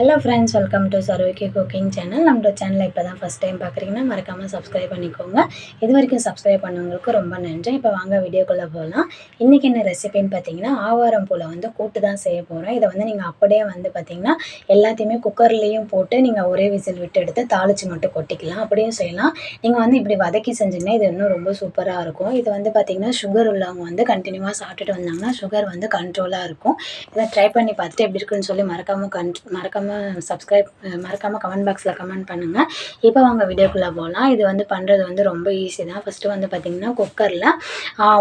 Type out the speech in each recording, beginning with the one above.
Hello friends welcome to சரோக்கி cooking channel நம்மளோட சேனலை இப்போ தான் ஃபஸ்ட் டைம் பார்க்குறீங்கன்னா மறக்காமல் சப்ஸ்கிரைப் பண்ணிக்கோங்க. இது வரைக்கும் சப்ஸ்கிரைப் பண்ணவங்களுக்கு ரொம்ப நன்றி. இப்போ வாங்க வீடியோக்குள்ளே போகலாம் இன்றைக்கி என்ன ரெசிபின்னு பார்த்தீங்கன்னா ஆவாரம் பூவில் வந்து கூட்டு தான் செய்ய போகிறோம் இதை வந்து நீங்கள் அப்படியே வந்து பார்த்தீங்கன்னா எல்லாத்தையுமே குக்கர்லேயும் போட்டு நீங்கள் ஒரே விசில் விட்டு எடுத்து தாளித்து மட்டும் கொட்டிக்கலாம். அப்படியும் செய்யலாம். நீங்கள் வந்து இப்படி வதக்கி செஞ்சிங்கன்னா இது இன்னும் ரொம்ப சூப்பராக இருக்கும். இது வந்து பார்த்திங்கன்னா சுகர் உள்ளவங்க வந்து கண்டினியூவாக சாப்பிட்டுட்டு வந்தாங்கன்னா சுகர் வந்து கண்ட்ரோலாக இருக்கும். இதை ட்ரை பண்ணி பார்த்துட்டு எப்படி இருக்குன்னு சொல்லி மறக்காமல் கன் மறக்காமல் சப்ஸ்கிரைப் மறக்காமல் கமெண்ட் பாக்ஸில் கமெண்ட் பண்ணுங்கள் இப்போ அவங்க வீடியோக்குள்ளே போகலாம் இது வந்து பண்ணுறது வந்து ரொம்ப ஈஸி தான். ஃபஸ்ட்டு வந்து பார்த்திங்கன்னா குக்கரில்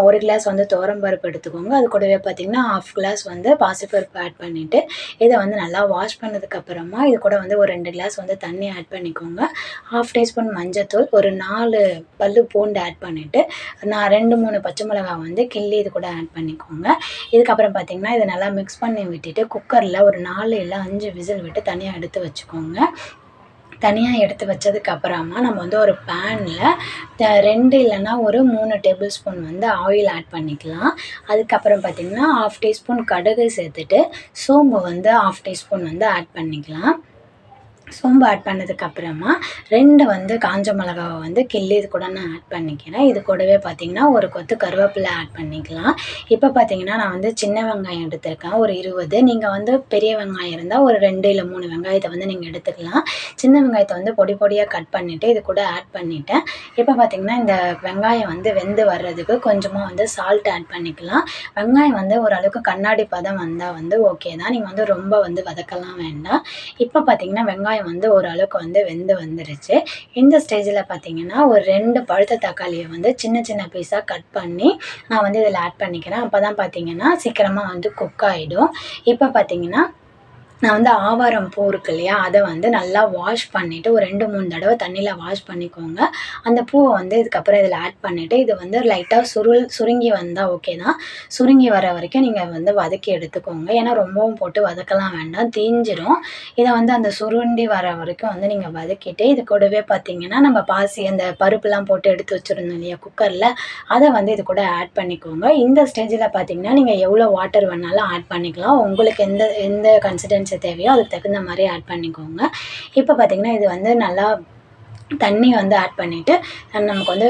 ஒரு கிளாஸ் வந்து பருப்பு எடுத்துக்கோங்க. அது கூடவே பார்த்திங்கன்னா ஆஃப் கிளாஸ் வந்து பாசிப்பருப்பு ஆட் பண்ணிவிட்டு இதை வந்து நல்லா வாஷ் பண்ணதுக்கப்புறமா இது கூட வந்து ஒரு ரெண்டு கிளாஸ் வந்து தண்ணி ஆட் பண்ணிக்கோங்க. ஹாஃப் டீஸ்பூன் மஞ்சத்தூள் ஒரு நாலு பல்லு பூண்டு ஆட் பண்ணிவிட்டு நான் ரெண்டு மூணு பச்சை மிளகாய் வந்து கிள்ளி இது கூட ஆட் பண்ணிக்கோங்க. இதுக்கப்புறம் பார்த்திங்கன்னா இதை நல்லா மிக்ஸ் பண்ணி விட்டுட்டு குக்கரில் ஒரு நாலு இல்லை அஞ்சு விசில் விட்டு தனியாக எடுத்து வச்சுக்கோங்க. தனியாக எடுத்து வச்சதுக்கு அப்புறமா நம்ம வந்து ஒரு பேனில் ரெண்டு இல்லைன்னா ஒரு மூணு டேபிள் ஸ்பூன் வந்து ஆயில் ஆட் பண்ணிக்கலாம். அதுக்கப்புறம் பார்த்திங்கன்னா ஆஃப் டீஸ்பூன் கடுகு சேர்த்துட்டு சோம்பு வந்து ஆஃப் டீஸ்பூன் வந்து ஆட் பண்ணிக்கலாம். சோம்பு ஆட் பண்ணதுக்கப்புறமா ரெண்டு வந்து காஞ்ச மிளகாவை வந்து கிள்ளி இது கூட நான் ஆட் பண்ணிக்கிறேன். இது கூடவே பார்த்திங்கன்னா ஒரு கொத்து கருவேப்பிலை ஆட் பண்ணிக்கலாம். இப்போ பார்த்திங்கன்னா நான் வந்து சின்ன வெங்காயம் எடுத்திருக்கேன். ஒரு இருபது. நீங்கள் வந்து பெரிய வெங்காயம் இருந்தால் ஒரு ரெண்டு இல்லை மூணு வெங்காயத்தை வந்து நீங்கள் எடுத்துக்கலாம். சின்ன வெங்காயத்தை வந்து பொடி பொடியாக கட் பண்ணிவிட்டு இது கூட ஆட் பண்ணிவிட்டேன் இப்போ பார்த்திங்கன்னா இந்த வெங்காயம் வந்து வெந்து வர்றதுக்கு கொஞ்சமாக வந்து சால்ட் ஆட் பண்ணிக்கலாம். வெங்காயம் வந்து ஓரளவுக்கு கண்ணாடி பதம் வந்தால் வந்து ஓகே தான். நீங்கள் வந்து ரொம்ப வந்து வதக்கலாம் வேண்டாம். இப்போ பார்த்திங்கன்னா வெங்காயம் வெங்காயம் வந்து ஓரளவுக்கு வந்து வெந்து வந்துருச்சு. இந்த ஸ்டேஜில் பார்த்தீங்கன்னா ஒரு ரெண்டு பழுத்த தக்காளியை வந்து சின்ன சின்ன பீஸாக கட் பண்ணி நான் வந்து இதில் ஆட் பண்ணிக்கிறேன். அப்போ தான் பார்த்தீங்கன்னா சீக்கிரமாக வந்து குக் ஆகிடும் இப்போ பார்த்தீங்கன்னா நான் வந்து ஆவாரம் பூ இருக்கு இல்லையா அதை வந்து நல்லா வாஷ் பண்ணிவிட்டு ஒரு ரெண்டு மூணு தடவை தண்ணியில் வாஷ் பண்ணிக்கோங்க. அந்த பூவை வந்து இதுக்கப்புறம் இதில் ஆட் பண்ணிவிட்டு இது வந்து லைட்டாக சுருள் சுருங்கி வந்தால் ஓகே தான். சுருங்கி வர வரைக்கும் நீங்கள் வந்து வதக்கி எடுத்துக்கோங்க. ஏன்னா ரொம்பவும் போட்டு வதக்கலாம் வேண்டாம் தீஞ்சிரும். இதை வந்து அந்த சுருண்டி வர வரைக்கும் வந்து நீங்கள் வதக்கிட்டு இது கூடவே பார்த்தீங்கன்னா நம்ம பாசி அந்த பருப்புலாம் போட்டு எடுத்து வச்சுருந்தோம் இல்லையா குக்கரில் அதை வந்து இது கூட ஆட் பண்ணிக்கோங்க. இந்த ஸ்டேஜில் பார்த்தீங்கன்னா நீங்கள் எவ்வளோ வாட்டர் வேணாலும் ஆட் பண்ணிக்கலாம். உங்களுக்கு எந்த எந்த கன்சிடன்ஸ் தேவையோ அதுக்கு தகுந்த மாதிரி ஆட் பண்ணிக்கோங்க. இப்போ பார்த்திங்கன்னா இது வந்து நல்லா தண்ணி வந்து ஆட் பண்ணிவிட்டு நமக்கு வந்து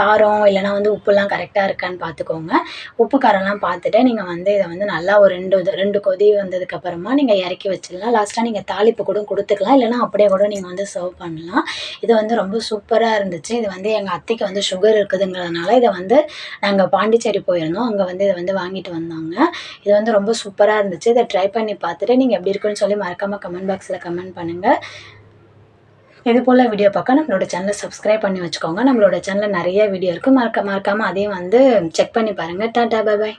காரம் இல்லைனா வந்து உப்புலாம் கரெக்டாக இருக்கான்னு பார்த்துக்கோங்க உப்பு காரம்லாம் பார்த்துட்டு நீங்கள் வந்து இதை வந்து நல்லா ஒரு ரெண்டு ரெண்டு கொதி வந்ததுக்கப்புறமா நீங்கள் இறக்கி வச்சிடலாம். லாஸ்ட்டாக நீங்கள் தாளிப்பு கூட கொடுத்துக்கலாம். இல்லைனா அப்படியே கூட நீங்கள் வந்து சர்வ் பண்ணலாம். இது வந்து ரொம்ப சூப்பராக இருந்துச்சு. இது வந்து எங்கள் அத்தைக்கு வந்து சுகர் இருக்குதுங்கிறதுனால இதை வந்து நாங்கள் பாண்டிச்சேரி போயிருந்தோம். அங்கே வந்து இதை வந்து வாங்கிட்டு வந்தாங்க. இது வந்து ரொம்ப சூப்பராக இருந்துச்சு. இதை ட்ரை பண்ணி பார்த்துட்டு நீங்கள் எப்படி இருக்குன்னு சொல்லி மறக்காமல் கமெண்ட் பாக்ஸில் கமெண்ட் பண்ணுங்கள் இது போல் வீடியோ பார்க்க நம்மளோட சேனலை சப்ஸ்கிரைப் பண்ணி வச்சுக்கோங்க. நம்மளோட சேனலில் நிறைய வீடியோ இருக்குது மறக்க மறக்காமல் அதையும் வந்து செக் பண்ணி பாருங்கள் டாட்டா பாய்